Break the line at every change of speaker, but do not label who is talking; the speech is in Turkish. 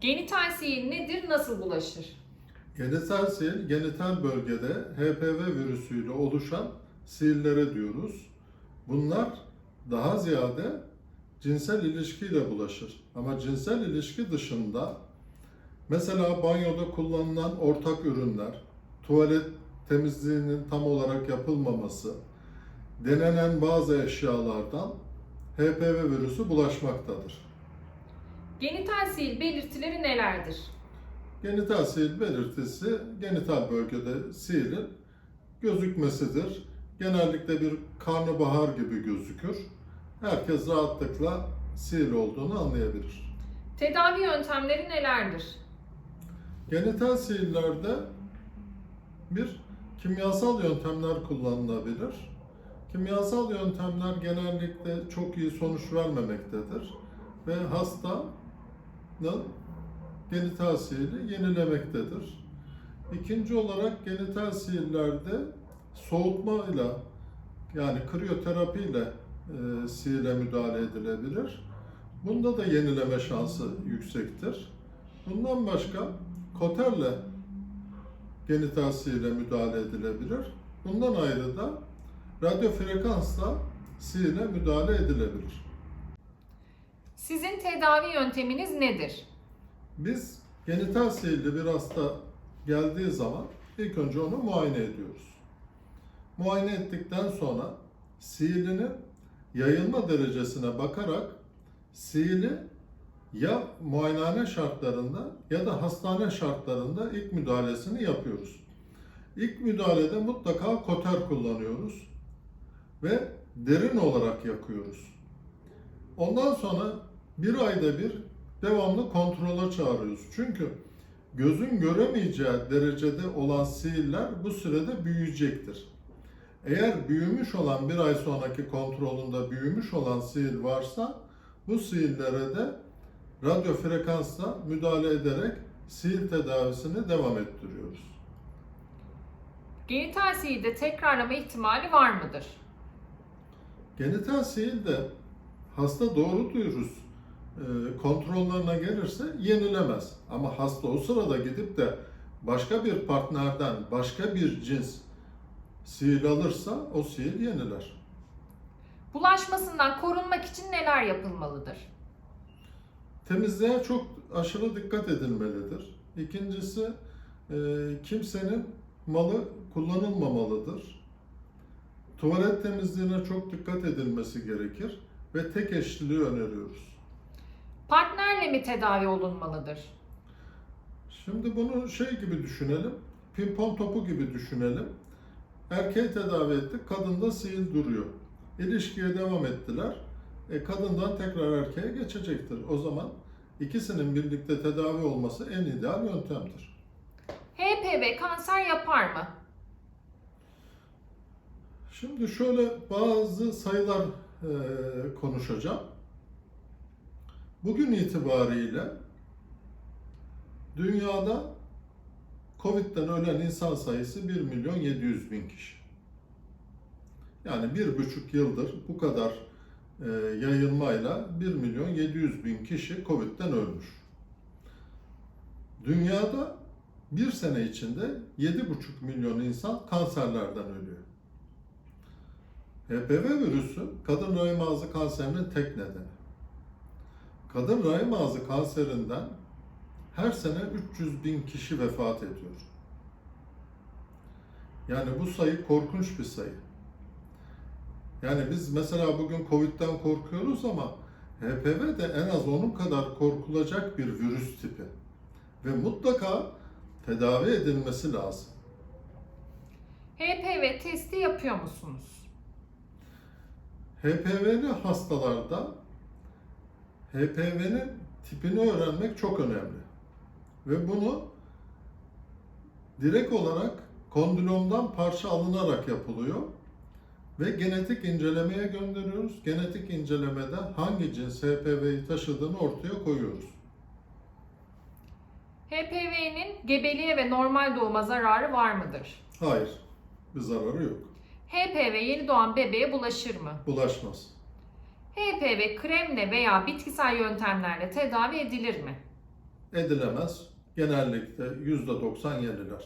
Genital sihir nedir, nasıl bulaşır?
Genital sil, genital bölgede HPV virüsüyle oluşan sihirlere diyoruz. Bunlar daha ziyade cinsel ilişkiyle bulaşır. Ama cinsel ilişki dışında mesela banyoda kullanılan ortak ürünler, tuvalet temizliğinin tam olarak yapılmaması, denenen bazı eşyalardan HPV virüsü bulaşmaktadır.
Genital sihir belirtileri nelerdir?
Genital sil belirtisi genital bölgede siilin gözükmesidir. Genellikle bir karnabahar gibi gözükür. Herkes rahatlıkla sil olduğunu anlayabilir.
Tedavi yöntemleri nelerdir?
Genital sihirlerde bir kimyasal yöntemler kullanılabilir. Kimyasal yöntemler genellikle çok iyi sonuç vermemektedir ve hastanın genital sihiri yenilemektedir. İkinci olarak genital sihirlerde soğutmayla yani kriyoterapi ile e, sihire müdahale edilebilir. Bunda da yenileme şansı yüksektir. Bundan başka koterle genital sihire müdahale edilebilir. Bundan ayrı da radyo frekansla sihire müdahale edilebilir.
Sizin tedavi yönteminiz nedir?
Biz genital sihirli bir hasta geldiği zaman ilk önce onu muayene ediyoruz. Muayene ettikten sonra sihirinin yayılma derecesine bakarak sihiri ya muayenehane şartlarında ya da hastane şartlarında ilk müdahalesini yapıyoruz. İlk müdahalede mutlaka koter kullanıyoruz ve derin olarak yakıyoruz. Ondan sonra bir ayda bir devamlı kontrola çağırıyoruz. Çünkü gözün göremeyeceği derecede olan sihirler bu sürede büyüyecektir. Eğer büyümüş olan bir ay sonraki kontrolünde büyümüş olan sihir varsa bu sihirlere de radyo frekansla müdahale ederek sihir tedavisini devam ettiriyoruz.
Genital sihirde tekrarlama ihtimali var mıdır?
Genital sihir de hasta doğru duyuruz kontrollerine gelirse yenilemez. Ama hasta o sırada gidip de başka bir partnerden başka bir cins sihir alırsa o sihir yeniler.
Bulaşmasından korunmak için neler yapılmalıdır?
Temizliğe çok aşırı dikkat edilmelidir. İkincisi e, kimsenin malı kullanılmamalıdır. Tuvalet temizliğine çok dikkat edilmesi gerekir ve tek eşliliği öneriyoruz.
Partnerle mi tedavi olunmalıdır?
Şimdi bunu şey gibi düşünelim, pimpon topu gibi düşünelim. Erkeği tedavi ettik, kadında sihir duruyor. İlişkiye devam ettiler. E, kadından tekrar erkeğe geçecektir. O zaman ikisinin birlikte tedavi olması en ideal yöntemdir.
HPV kanser yapar mı?
Şimdi şöyle bazı sayılar e, konuşacağım. Bugün itibariyle dünyada Covid'den ölen insan sayısı 1 milyon 700 bin kişi. Yani bir buçuk yıldır bu kadar e, yayılmayla 1 milyon 700 bin kişi Covid'den ölmüş. Dünyada bir sene içinde 7,5 milyon insan kanserlerden ölüyor. HPV virüsü kadın rahim ağzı kanserinin tek nedeni. Kadın rahim ağzı kanserinden her sene 300 bin kişi vefat ediyor. Yani bu sayı korkunç bir sayı. Yani biz mesela bugün Covid'den korkuyoruz ama HPV de en az onun kadar korkulacak bir virüs tipi. Ve mutlaka tedavi edilmesi lazım.
HPV testi yapıyor musunuz?
HPV'li hastalarda HPV'nin tipini öğrenmek çok önemli. Ve bunu direkt olarak kondilomdan parça alınarak yapılıyor. Ve genetik incelemeye gönderiyoruz. Genetik incelemede hangi cins HPV'yi taşıdığını ortaya koyuyoruz.
HPV'nin gebeliğe ve normal doğuma zararı var mıdır?
Hayır, bir zararı yok.
HPV yeni doğan bebeğe bulaşır mı?
Bulaşmaz.
HPV kremle veya bitkisel yöntemlerle tedavi edilir mi?
edilemez. Genellikle %90 yeniler.